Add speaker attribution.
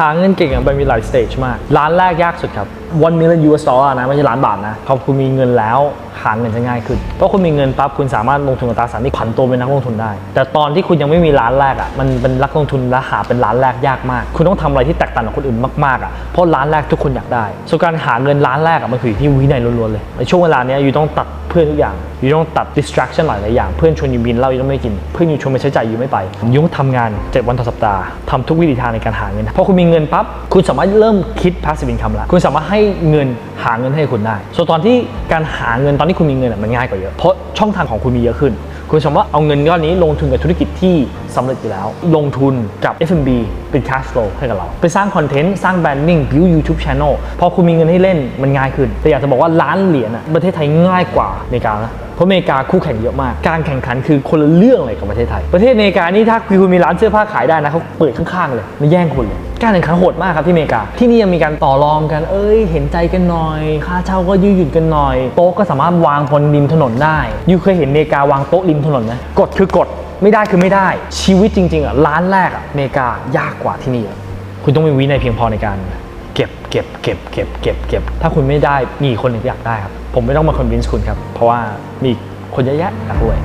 Speaker 1: หาเงินเก่งมันมีหลายสเตจมาก ร้านแรกยากสุดครับ one million US dollar นะ ไม่ใช่ล้านบาทนะพอคุณมีเงินแล้วหาเงินจะง่ายขึ้นเพราะคุณมีเงินปั๊บคุณสามารถลงทุนกับตราสารหนี้ผันตัวเป็นนักลงทุนได้ แต่ตอนที่คุณยังไม่มีร้านแรกอะมันเป็นนักลงทุนและหาเป็นร้านแรกยากมาก คุณต้องทำอะไรที่แตกต่างจากคนอื่นมากๆอะเพราะร้านแรกทุกคนอยากได้ส่วนการหาเงินร้านแรกอะมันคือที่วินัยล้วนๆเลยในช่วงเวลาเนี้ยอยู่ต้องตัดเพื่อนทุกอย่างอยู่ต้องตัด distraction หลายๆอย่างเพื่อนชวนอยู่กินเล้าอยู่ต้องไม่กินเพื่อนอยู่ชวนไปใช้จ่ายอยู่ไม่ไปอยู่ต้องทำงาน 7 วันต่อสัปดาห์ทำทุกวิธีทางในการหาเงินพอคุณมีเงินปั๊บคุณสามารถเริ่มคิด passive income แล้วคุณสามารถให้เงินหาเงินให้คุณได้ ส่วนตอนที่การหาเงินตอนที่คุณมีเงินมันง่ายกว่าเยอะ เพราะช่องทางของคุณมีเยอะขึ้น คุณสามารถเอาเงินก้อนนี้ลงทุนกับธุรกิจที่ สำเร็จอยู่แล้ว ลงทุนกับ F&B เป็น cash flow ให้กับเรา ไปสร้างคอนเทนต์ สร้างแบรนดิ้ง build YouTube channel พอคุณมีเงินให้เล่นมันง่ายขึ้น แต่อยากจะบอกว่าล้านเหรียญอะประเทศไทยง่ายกว่าอเมริกานะเพราะอเมริกาคู่แข่งเยอะมาก การแข่งขันคือคนละเรื่องเลยกับประเทศไทย ประเทศอเมริกานี่ถ้าคุณมีร้านเสื้อผ้าขายได้นะเขาเปิดข้างๆเลยมาแย่งคุณเลยการแข่งขันโหดมากครับที่อเมริกา ที่นี่ยังมีการต่อรองกัน เอ้ย เห็นใจกันหน่อย ค่าเช่าก็ยืดหยุ่นกันหน่อย โต๊ะก็สามารถวางบนริมถนนได้ ยูเคยเห็นอเมริกาวางโต๊ะริมถนนไหมกฎคือกฎ ไม่ได้คือไม่ได้ชีวิตจริงๆอะร้านแรกอะอเมริกายากกว่าที่นี่อะคุณต้องมีวินัยเพียงพอในการเก็บเก็บเก็บเก็บเก็บเก็บถ้าคุณไม่ได้มีคนหนึ่งที่อยากได้ครับ ผมไม่ต้องมาคอนวินส์คุณครับ เพราะว่ามีคนเยอะแยะอยากรวย